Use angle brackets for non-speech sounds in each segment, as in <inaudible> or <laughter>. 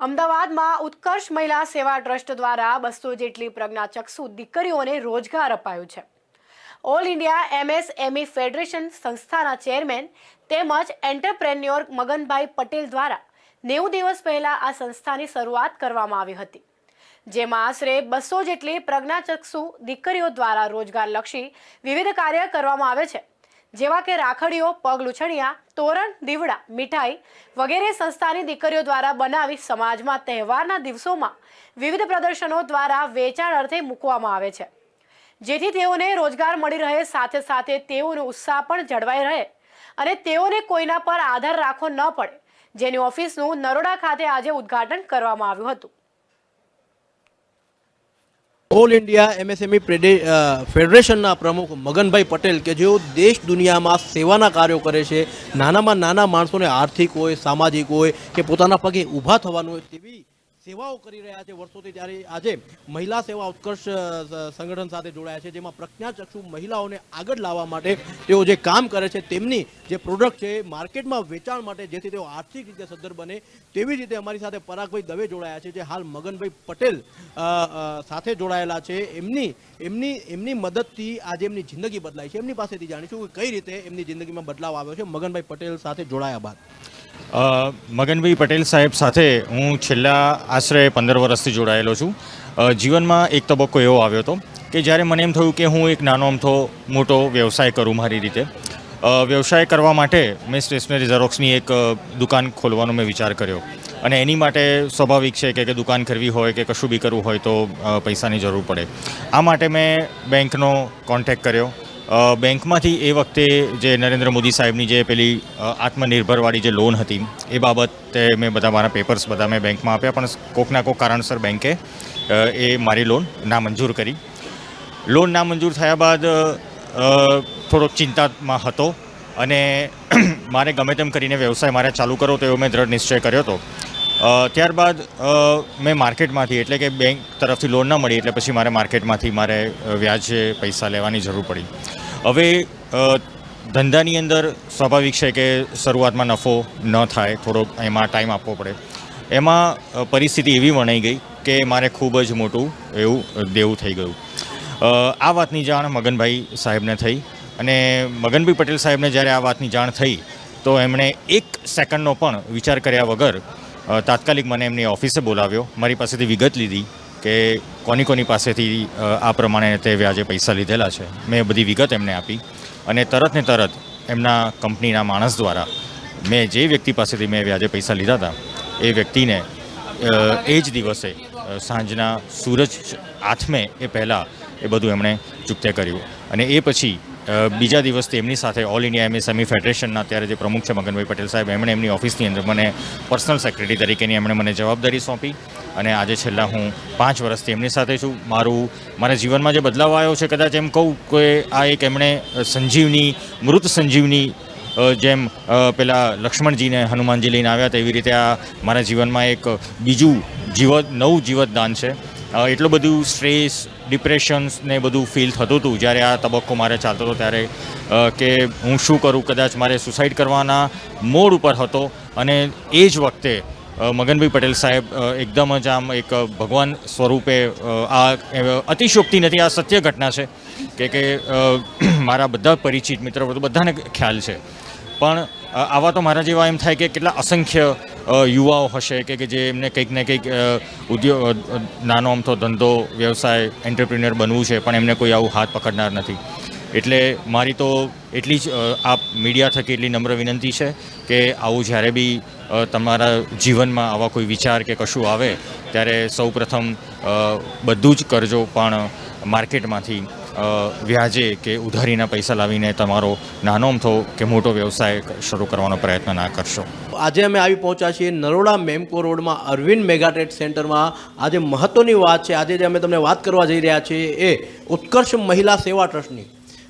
અમદાવાદમાં ઉત્કર્ષ મહિલા સેવા ટ્રસ્ટ દ્વારા બસો જેટલી પ્રજ્ઞાચક્ષુ દીકરીઓને રોજગાર અપાયો છે. ઓલ ઇન્ડિયા એમએસએમઈ ફેડરેશન સંસ્થાના ચેરમેન તેમજ એન્ટરપ્રેન્યોર મગનભાઈ પટેલ દ્વારા નેવું દિવસ પહેલા આ સંસ્થાની શરૂઆત કરવામાં આવી હતી, જેમાં આશરે બસો જેટલી પ્રજ્ઞાચક્ષુ દીકરીઓ દ્વારા રોજગારલક્ષી વિવિધ કાર્ય કરવામાં આવે છે. જેવા કે રાખડીઓ, પગ લૂછણિયા, તોરણ, દીવડા, મીઠાઈ વગેરે સંસ્થાની દીકરીઓ દ્વારા બનાવી સમાજમાં તહેવારના દિવસોમાં વિવિધ પ્રદર્શનો દ્વારા વેચાણ અર્થે મૂકવામાં આવે છે. જેથી તેઓને રોજગાર મળી રહે, સાથે સાથે તેઓનો ઉત્સાહ પણ જળવાઈ રહે અને તેઓને કોઈના પર આધાર રાખવો ન પડે. જેની ઓફિસનું નરોડા ખાતે આજે ઉદ્ઘાટન કરવામાં આવ્યું હતું. ઓલ ઇન્ડિયા એમએસએમઈ ફેડરેશનના પ્રમુખ મગનભાઈ પટેલ કે જેઓ દેશ દુનિયામાં સેવાના કાર્યો કરે છે, નાનામાં નાના માણસોને આર્થિક હોય, સામાજિક હોય કે પોતાના પગે ઊભા થવાનું હોય તેવી સેવાઓ કરી રહ્યા છે. વર્ષોથી ત્યારે આજે મહિલા સેવા ઉત્કર્ષ સંગઠન સાથે જોડાયા છે, જેમાં પ્રજ્ઞાચક્ષુ મહિલાઓને આગળ લાવવા માટે તેઓ જે કામ કરે છે, તેમની જે પ્રોડક્ટ છે માર્કેટમાં વેચાણ માટે જેથી તેઓ આર્થિક રીતે સદ્ધર બને, તેવી રીતે અમારી સાથે પરાગભાઈ દવે જોડાયા છે, જે હાલ મગનભાઈ પટેલ સાથે જોડાયેલા છે. એમની એમની એમની મદદથી આજે એમની જિંદગી બદલાઈ છે. એમની પાસેથી જાણીશું કે કઈ રીતે એમની જિંદગીમાં બદલાવ આવ્યો છે. મગનભાઈ પટેલ સાથે જોડાયા બાદ. મગનભાઈ પટેલ સાહેબ સાથે હું છેલ્લા આશરે પંદર વર્ષથી જોડાયેલો છું. જીવનમાં એક તબક્કો એવો આવ્યો હતો કે જ્યારે મને એમ થયું કે હું એક નાનો અમથો મોટો વ્યવસાય કરું મારી રીતે વ્યવસાય કરવા માટે મેં સ્ટેશનરી ઝેરોક્સની એક દુકાન ખોલવાનો મેં વિચાર કર્યો. અને એની માટે સ્વાભાવિક છે કે કે દુકાન કરવી હોય કે કશું બી કરવું હોય તો પૈસાની જરૂર પડે. આ માટે મેં બેંકનો કોન્ટેક્ટ કર્યો. બેંકમાંથી એ વખતે જે નરેન્દ્ર મોદી સાહેબની જે પેલી આત્મનિર્ભરવાળી જે લોન હતી, એ બાબતે મેં બધા મારા પેપર્સ બધા મેં બેંકમાં આપ્યા, પણ કોકના કોક કારણસર બેંકે એ મારી લોન નામંજૂર કરી. લોન નામંજૂર થયા બાદ થોડોક ચિંતામાં હતો અને <clears throat> મારે ગમે તેમ કરીને વ્યવસાય મારે ચાલુ કરવો તો એવો મેં દ્રઢ નિશ્ચય કર્યો હતો. ત્યારબાદ મેં માર્કેટમાંથી એટલે કે બેંક તરફથી લોન ન મળી એટલે પછી મારે માર્કેટમાંથી મારે વ્યાજે પૈસા લેવાની જરૂર પડી. હવે ધંધાની અંદર સ્વાભાવિક છે કે શરૂઆતમાં નફો ન થાય, થોડોક એમાં ટાઈમ આપવો પડે. એમાં પરિસ્થિતિ એવી વણાઈ ગઈ કે મારે ખૂબ જ મોટું એવું દેવું થઈ ગયું. આ વાતની જાણ મગનભાઈ સાહેબને થઈ અને મગનભાઈ પટેલ સાહેબને જ્યારે આ વાતની જાણ થઈ, તો એમણે એક સેકન્ડનો પણ વિચાર કર્યા વગર તાત્કાલિક મને એમની ઓફિસે બોલાવ્યો, મારી પાસેથી વિગત લીધી કે કોની કોની પાસેથી આ પ્રમાણે તે વ્યાજે પૈસા લીધેલા છે. મેં બધી વિગત એમને આપી અને તરત ને તરત એમના કંપનીના માણસ દ્વારા મેં જે વ્યક્તિ પાસેથી મેં વ્યાજે પૈસા લીધા હતા, એ વ્યક્તિને એ જ દિવસે સાંજના સૂરજ આથમે એ પહેલાં એ બધું એમણે ચૂકતે કર્યું. અને એ પછી બીજા દિવસથી એમની સાથે ઓલ ઇન્ડિયા એમએસએમઈ ફેડરેશનના અત્યારે જે પ્રમુખ છે મગનભાઈ પટેલ સાહેબ, એમણે એમની ઓફિસની અંદર મને પર્સનલ સેક્રેટરી તરીકેની એમણે મને જવાબદારી સોંપી અને આજે છેલ્લા હું પાંચ વર્ષથી એમની સાથે છું. મારું, મારા જીવનમાં જે બદલાવ આવ્યો છે, કદાચ એમ કહું કે આ એક એમણે સંજીવની, મૃત સંજીવની જેમ પેલા લક્ષ્મણજીને હનુમાનજી લઈને આવ્યા હતા, એવી રીતે આ મારા જીવનમાં એક બીજું જીવ નવું જીવતદાન છે. એટલું બધું સ્ટ્રેસ, ડિપ્રેશન્સ ને બધું ફીલ થતું હતું જ્યારે આ તબક્કો મારે ચાલતો હતો ત્યારે કે હું શું કરું? કદાચ મારે સુસાઇડ કરવાના મોડ ઉપર હતો અને એ જ વખતે મગનભાઈ પટેલ સાહેબ એકદમ જ આમ એક ભગવાન સ્વરૂપે આ અતિશોક્તિ નથી, આ સત્ય ઘટના છે કે કે <clears throat> મારા બધા પરિચિત મિત્રો બધાને ખ્યાલ છે. પણ આવા તો મારા જેવા એમ થાય કે કેટલા અસંખ્ય યુવાઓ હશે કે કે જે એમને કંઈક ને કંઈક ઉદ્યોગ નાનો અમથો ધંધો, વ્યવસાય એન્ટરપ્રિન્યોર બનવું છે, પણ એમને કોઈ આવું હાથ પકડનાર નથી. એટલે મારી તો એટલી જ આપ મીડિયા થકી એટલી નમ્ર વિનંતી છે કે આવું જ્યારે બી તમારા જીવનમાં આવા કોઈ વિચાર કે કશું આવે, ત્યારે સૌ પ્રથમ બધું જ કરજો, પણ માર્કેટમાંથી વ્યાજે કે ઉધારીના પૈસા લાવીને તમારો નાનો અમથો કે મોટો વ્યવસાય શરૂ કરવાનો પ્રયત્ન ના કરશો. આજે અમે આવી પહોંચ્યા છીએ નરોડા મેમકો રોડમાં અરવિંદ મેગાટેટ સેન્ટરમાં. આજે મહત્વની વાત છે, આજે જે અમે તમને વાત કરવા જઈ રહ્યા છીએ એ ઉત્કર્ષ મહિલા સેવા ટ્રસ્ટની.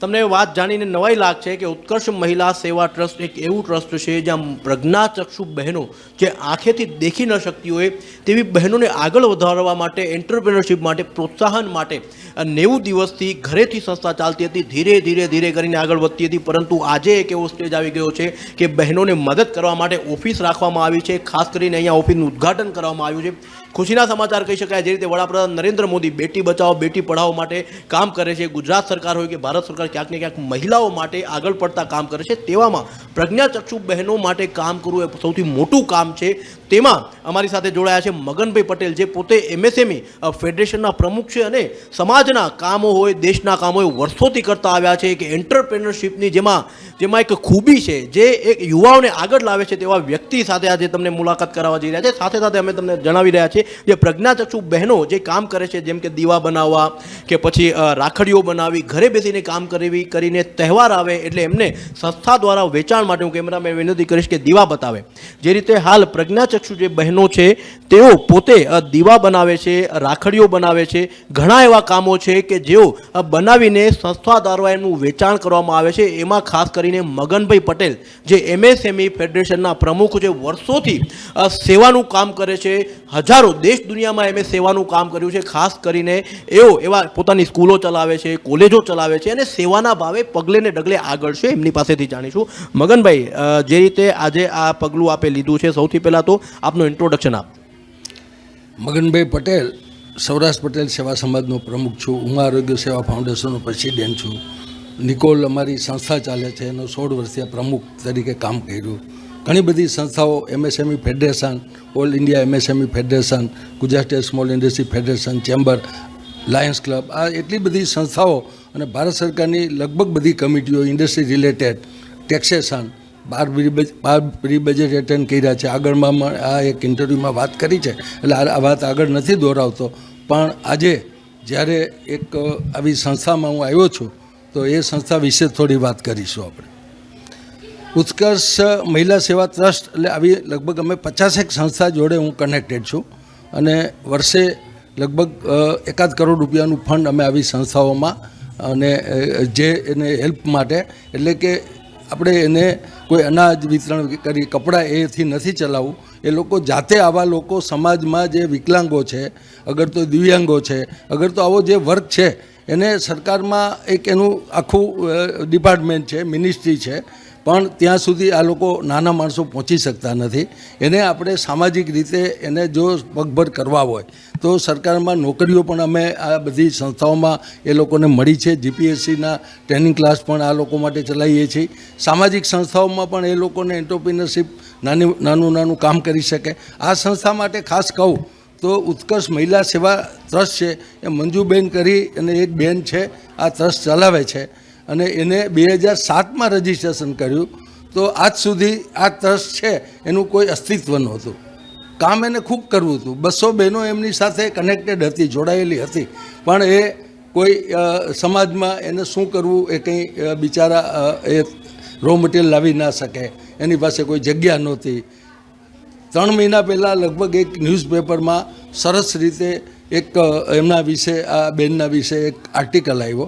તમને વાત જાણીને નવાઈ લાગશે કે ઉત્કર્ષ મહિલા સેવા ટ્રસ્ટ એક એવું ટ્રસ્ટ છે જ્યાં પ્રજ્ઞાચક્ષુ બહેનો જે આંખેથી દેખી ન શકતી હોય તેવી બહેનોને આગળ વધારવા માટે એન્ટરપ્રિનરશિપ માટે, પ્રોત્સાહન માટે નેવું દિવસથી ઘરેથી સંસ્થા ચાલતી હતી, ધીરે ધીરે ધીરે કરીને આગળ વધતી હતી. પરંતુ આજે એક એવો સ્ટેજ આવી ગયો છે કે બહેનોને મદદ કરવા માટે ઓફિસ રાખવામાં આવી છે, ખાસ કરીને અહીંયા ઓફિસનું ઉદ્ઘાટન કરવામાં આવ્યું છે. ખુશીના સમાચાર કહી શકાય. જે રીતે વડાપ્રધાન નરેન્દ્ર મોદી બેટી બચાવો, બેટી પઢાઓ માટે કામ કરે છે. ગુજરાત સરકાર હોય કે ભારત સરકાર ક્યાંક ને ક્યાંક મહિલાઓ માટે આગળ પડતા કામ કરે છે, તેવામાં પ્રજ્ઞાચક્ષુ બહેનો માટે કામ કરવું એ સૌથી મોટું કામ છે. તેમાં અમારી સાથે જોડાયા છે મગનભાઈ પટેલ, જે પોતે એમએસએમઈ ફેડરેશનના પ્રમુખ છે અને સમાજના કામો હોય, દેશના કામો હોય, વર્ષોથી કરતા આવ્યા છે. કે એન્ટરપ્રેનરશીપની જેમાં જેમાં એક ખૂબી છે, જે એક યુવાઓને આગળ લાવે છે તેવા વ્યક્તિ સાથે આજે તમને મુલાકાત કરાવવા જઈ રહ્યા છે. સાથે સાથે અમે તમને જણાવી રહ્યા છીએ જે પ્રજ્ઞાચક્ષુ બહેનો જે કામ કરે છે, જેમ કે દીવા બનાવવા કે પછી રાખડીઓ બનાવી, ઘરે બેસીને કામ કરવી, કરીને તહેવાર આવે એટલે એમને સંસ્થા દ્વારા વેચાણ માટે હું કેમેરામેન વિનંતી કરીશ કે દીવા બતાવે. જે રીતે હાલ પ્રજ્ઞાચક્ષુ જે બહેનો છે, તેઓ પોતે દીવા બનાવે છે, રાખડીઓ બનાવે છે, ઘણા એવા કામો છે કે જેઓ બનાવીને સંસ્થા દ્વારા એનું વેચાણ કરવામાં આવે છે. એમાં ખાસ કરીને મગનભાઈ પટેલ, જે એમએસએમઈ ફેડરેશનના પ્રમુખ જે વર્ષોથી સેવાનું કામ કરે છે, હજારો દેશ દુનિયામાં એમણે સેવાનું કામ કર્યું છે, ખાસ કરીને એઓ એવા પોતાની સ્કૂલો ચલાવે છે, કોલેજો ચલાવે છે અને સેવાના ભાવે પગલે ને ડગલે આગળ છે, એમની પાસેથી જાણીશું. મગનભાઈ જે રીતે આજે આ પગલું આપે લીધું છે, સૌથી પહેલાં તો આપનું ઇન્ટ્રોડક્શન આપ. મગનભાઈ પટેલ, સૌરાષ્ટ્ર પટેલ સેવા સમાજનો પ્રમુખ છું, હું આરોગ્ય સેવા ફાઉન્ડેશનનો પ્રેસિડેન્ટ છું. નિકોલ અમારી સંસ્થા ચાલે છે, એનો સોળ વર્ષીય પ્રમુખ તરીકે કામ કર્યું. ઘણી બધી સંસ્થાઓ MSME federation all India MSME federation Gujarat small industry federation chamber Lions club આ એટલી બધી સંસ્થાઓ અને ભારત સરકારની લગભગ બધી કમિટીઓ ઇન્ડસ્ટ્રી રિલેટેડ ટેક્સેશન બાર બાર બજેટ એટેન્ડ કર્યા છે. આગળમાં આ એક ઇન્ટરવ્યૂમાં વાત કરી છે. એટલે આ વાત આગળ નથી દોહરાવતો પણ આજે જ્યારે એક આવી સંસ્થામાં હું આવ્યો છું, તો એ સંસ્થા વિશે થોડી વાત કરીશું આપણે. ઉત્કર્ષ મહિલા સેવા ટ્રસ્ટ, એટલે આવી લગભગ અમે પચાસેક સંસ્થા જોડે હું કનેક્ટેડ છું. અને વર્ષે લગભગ એકાદ કરોડ રૂપિયાનું ફંડ અમે આવી સંસ્થાઓમાં, અને જે એને હેલ્પ માટે, એટલે કે આપણે એને કોઈ અનાજ વિતરણ કરી, કપડાં એથી નથી ચલાવવું. એ લોકો જાતે આવા લોકો સમાજમાં જે વિકલાંગો છે, અગર તો દિવ્યાંગો છે, અગર તો આવો જે વર્ગ છે, એને સરકારમાં એક એનું આખું ડિપાર્ટમેન્ટ છે મિનિસ્ટ્રી છે પણ ત્યાં સુધી આ લોકો નાના માણસો પહોંચી શકતા નથી. એને આપણે સામાજિક રીતે એને જો પગભર કરવા હોય, તો સરકારમાં નોકરીઓ પણ અમે આ બધી સંસ્થાઓમાં એ લોકોને મળી છે. જીપીએસસીના ટ્રેનિંગ ક્લાસ પણ આ લોકો માટે ચલાવીએ છીએ. સામાજિક સંસ્થાઓમાં પણ એ લોકોને એન્ટરપ્રિનરશીપ નાની, નાનું નાનું કામ કરી શકે. આ સંસ્થા માટે ખાસ કહું તો ઉત્કર્ષ મહિલા સેવા ટ્રસ્ટ છે. એ મંજુબેન કરી અને એક બેન છે. આ ટ્રસ્ટ ચલાવે છે. અને એને બે હજાર સાતમાં રજિસ્ટ્રેશન કર્યું, તો આજ સુધી આ ટ્રસ્ટ છે, એનું કોઈ અસ્તિત્વ નહોતું. કામ એને ખૂબ કરવું હતું. બસો બહેનો એમની સાથે કનેક્ટેડ હતી, જોડાયેલી હતી. પણ એ કોઈ સમાજમાં એને શું કરવું એ કંઈ બિચારા એ રો મટીરિયલ લાવી ના શકે. એની પાસે કોઈ જગ્યા નહોતી. ત્રણ મહિના પહેલાં લગભગ એક ન્યૂઝપેપરમાં સરસ રીતે એક એમના વિશે, આ બેનના વિશે એક આર્ટિકલ આવ્યો.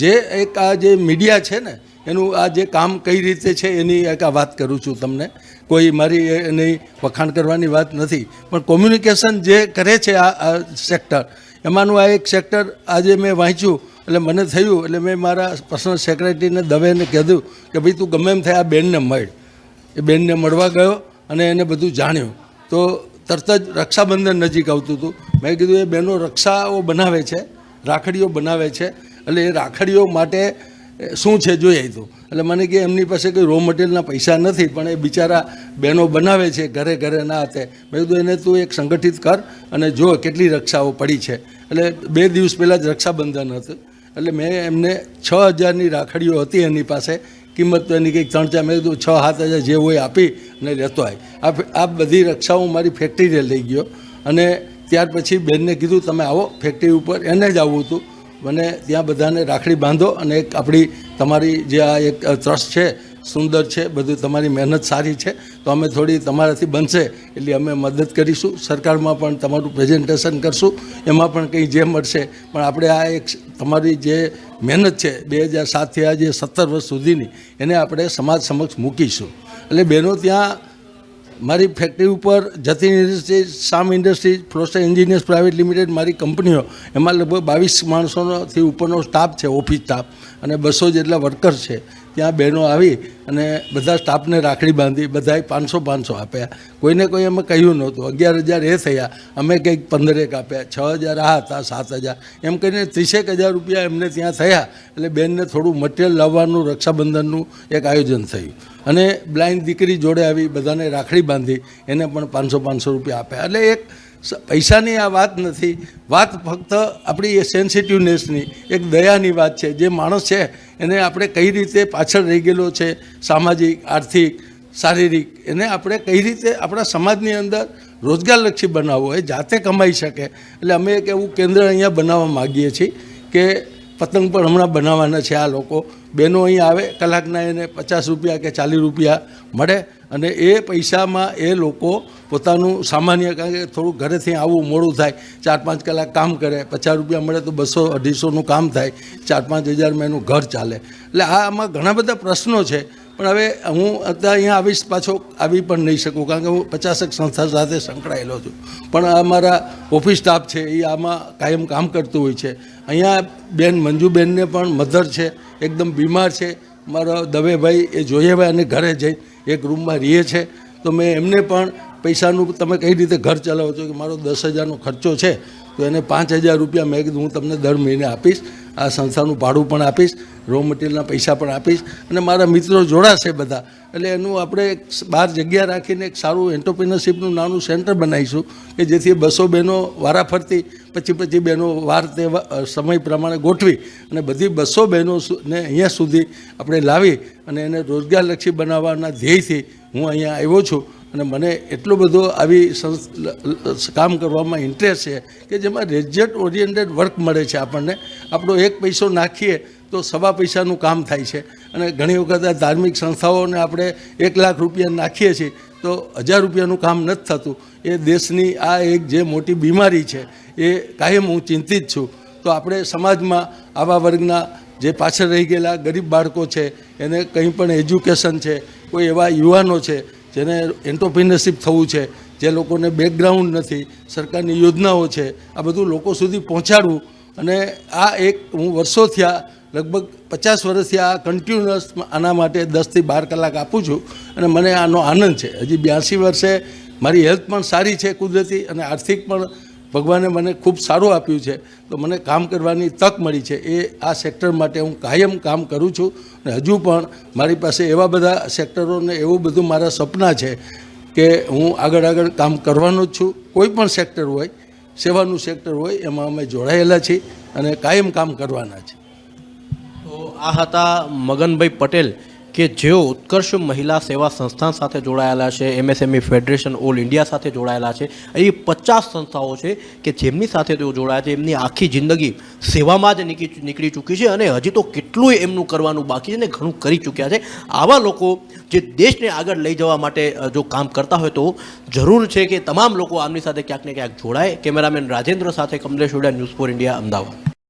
જે એક આ જે મીડિયા છે ને, એનું આ જે કામ કઈ રીતે છે એની એક આ વાત કરું છું તમને. કોઈ મારી એની વખાણ કરવાની વાત નથી, પણ કોમ્યુનિકેશન જે કરે છે આ આ સેક્ટર એમાંનું આ એક સેક્ટર આજે મેં વાંચ્યું, એટલે મને થયું, એટલે મેં મારા પર્સનલ સેક્રેટરીને દવેને કીધું કે ભાઈ તું ગમે એમ થાય આ બેનને મળ. એ બેનને મળવા ગયો અને એને બધું જાણ્યું. તો તરત જ રક્ષાબંધન નજીક આવતું હતું. મેં કીધું, એ બહેનો રક્ષાઓ બનાવે છે, રાખડીઓ બનાવે છે એટલે એ રાખડીઓ માટે શું છે જોઈએ તો? એટલે મને કે એમની પાસે કોઈ રો મટીરિયલના પૈસા નથી, પણ એ બિચારા બહેનો બનાવે છે ઘરે ઘરે ના હાથે. મેં કીધું, એને તું એક સંગઠિત કર અને જો કેટલી રક્ષાઓ પડી છે. એટલે બે દિવસ પહેલાં જ રક્ષાબંધન હતું. એટલે મેં એમને છ હજારની રાખડીઓ હતી એની પાસે. કિંમત તો એની કંઈક ત્રણ ચાર, મેં કીધું, છ, સાત હજાર જે હોય આપી અને લેતો આવી આ બધી રક્ષાઓ મારી ફેક્ટરીએ લઈ ગયો. અને ત્યાર પછી બેનને કીધું, તમે આવો ફેક્ટરી ઉપર એને જ આવવું હતું. મને ત્યાં બધાને રાખડી બાંધો અને એક આપણી તમારી જે આ એક ટ્રસ્ટ છે, સુંદર છે, બધું તમારી મહેનત સારી છે, તો અમે થોડી તમારાથી બનશે એટલે અમે મદદ કરીશું. સરકારમાં પણ તમારું પ્રેઝન્ટેશન કરશું. એમાં પણ કંઈ જે મળશે. પણ આપણે આ એક તમારી જે મહેનત છે, બે હજાર સાતથી આજે સત્તર વર્ષ સુધીની, એને આપણે સમાજ સમક્ષ મૂકીશું. એટલે બહેનો ત્યાં મારી ફેક્ટરી ઉપર Jatin industries Sam industries Flowster engineers private limited મારી કંપનીઓ એમાં લગભગ બાવીસ માણસોથી ઉપરનો સ્ટાફ છે ઓફિસ સ્ટાફ અને બસો જેટલા વર્કર છે. ત્યાં બહેનો આવી અને બધા સ્ટાફને રાખડી બાંધી, બધાએ પાંચસો પાંચસો આપ્યા. કોઈને કોઈ અમે કહ્યું નહોતું. અગિયાર હજાર એ થયા, અમે કંઈક પંદરેક આપ્યા. છ હજાર આ હતા, સાત હજાર. એમ કરીને ત્રીસેક હજાર રૂપિયા એમને ત્યાં થયા, એટલે બેનને થોડું મટીરિયલ લાવવાનું, રક્ષાબંધનનું એક આયોજન થયું. અને બ્લાઇન્ડ દીકરી જોડે આવી, બધાને રાખડી બાંધી, એને પણ પાંચસો પાંચસો રૂપિયા આપ્યા. એટલે એક પૈસાની આ વાત નથી. વાત ફક્ત આપણી એ સેન્સિટિવનેસની, એક દયાની વાત છે. જે માણસ છે, એને આપણે કઈ રીતે પાછળ રહી ગયેલો છે, સામાજિક, આર્થિક, શારીરિક, એને આપણે કઈ રીતે આપણા સમાજની અંદર રોજગારલક્ષી બનાવવો એ જાતે કમાઈ શકે. એટલે અમે એક એવું કેન્દ્ર અહીંયા બનાવવા માગીએ છીએ કે પતંગ પણ હમણાં બનાવવાના છે આ લોકો. બહેનો અહીં આવે, કલાકના એને પચાસ રૂપિયા કે ચાલીસ રૂપિયા મળે. અને એ પૈસામાં એ લોકો પોતાનું સામાન્ય, કારણ કે થોડું ઘરેથી આવવું મોડું થાય, ચાર પાંચ કલાક કામ કરે, પચાસ રૂપિયા મળે તો બસો અઢીસોનું કામ થાય, ચાર પાંચ હજારમાં એનું ઘર ચાલે. એટલે આ આમાં ઘણા બધા પ્રશ્નો છે, પણ હવે હું અત્યારે અહીંયા આવીશ, પાછો આવી પણ નહીં શકું, કારણ કે હું પચાસક સંસ્થા સાથે સંકળાયેલો છું. પણ આ મારા ઓફિસ સ્ટાફ છે, એ આમાં કાયમ કામ કરતું હોય છે. અહીંયા બેન મંજુબેનને પણ મધર છે, એકદમ બીમાર છે. મારો દવેભાઈ એ જોઈએ ભાઈ અને ઘરે જઈ એક રૂમમાં રહીએ છે, તો મેં એમને પણ પૈસાનું તમે કઈ રીતે ઘર ચલાવો છો કે મારો દસ હજારનો ખર્ચો છે, તો એને પાંચ હજાર રૂપિયા મેં કીધું, હું તમને દર મહિને આપીશ. આ સંસ્થાનું ભાડું પણ આપીશ રો મટીરિયલના પૈસા પણ આપીશ અને મારા મિત્રો જોડાશે બધા. એટલે એનું આપણે એક બાર જગ્યા રાખીને એક સારું એન્ટરપ્રિનરશીપનું નાનું સેન્ટર બનાવીશું કે જેથી બસો બહેનો વારાફરતી પછી પછી બહેનો વાર તે સમય પ્રમાણે ગોઠવી અને બધી બસો બહેનો ને અહીંયા સુધી આપણે લાવી અને એને રોજગારલક્ષી બનાવવાના ધ્યેયથી હું અહીંયા આવ્યો છું. અને મને એટલો બધો આવી કામ કરવામાં ઇન્ટરેસ્ટ છે કે જેમાં રેજ્યટ ઓરિએન્ટેડ વર્ક મળે છે આપણને. આપણો એક પૈસો નાખીએ તો સવા પૈસાનું કામ થાય છે. અને ઘણી વખત ધાર્મિક સંસ્થાઓને આપણે એક લાખ રૂપિયા નાખીએ છીએ તો હજાર રૂપિયાનું કામ નથી થતું. એ દેશની આ એક જે મોટી બીમારી છે એ કાયમ હું ચિંતિત છું. તો આપણે સમાજમાં આવા વર્ગના જે પાછળ રહી ગયેલા ગરીબ બાળકો છે, એને કંઈ પણ એજ્યુકેશન છે, કોઈ એવા યુવાનો છે જેને એન્ટરપ્રિનરશીપ થવું છે, જે લોકોને બેકગ્રાઉન્ડ નથી, સરકારની યોજનાઓ છે, આ બધું લોકો સુધી પહોંચાડવું. અને આ એક હું વર્ષોથી આ લગભગ પચાસ વર્ષથી આ કન્ટિન્યુઅસ આના માટે દસથી બાર કલાક આપું છું. અને મને આનો આનંદ છે. હજી બ્યાસી વર્ષે મારી હેલ્થ પણ સારી છે કુદરતી અને આર્થિક પણ ભગવાને મને ખૂબ સારું આપ્યું છે. તો મને કામ કરવાની તક મળી છે. એ આ સેક્ટર માટે હું કાયમ કામ કરું છું. અને હજુ પણ મારી પાસે એવા બધા સેક્ટરોને એવું બધું મારા સપના છે કે હું આગળ આગળ કામ કરવાનો જ છું. કોઈ પણ સેક્ટર હોય, સેવાનું સેક્ટર હોય, એમાં અમે જોડાયેલા છીએ અને કાયમ કામ કરવાના છે તો આ હતા મગનભાઈ પટેલ. કે જેઓ ઉત્કર્ષ મહિલા સેવા સંસ્થાન સાથે જોડાયેલા છે એમએસએમઈ ફેડરેશન ઓલ ઇન્ડિયા સાથે જોડાયેલા છે, એવી પચાસ સંસ્થાઓ છે કે જેમની સાથે તેઓ જોડાયા છે, એમની આખી જિંદગી સેવામાં જ નીકળી નીકળી ચૂકી છે અને હજી તો કેટલુંય એમનું કરવાનું બાકી છે ને ઘણું કરી ચૂક્યા છે. આવા લોકો જે દેશને આગળ લઈ જવા માટે જો કામ કરતા હોય તો જરૂર છે કે તમામ લોકો આમની સાથે ક્યાંક ને ક્યાંક જોડાય. કેમેરામેન રાજેન્દ્ર સાથે Kamlesh Uda news four India, Ahmedabad.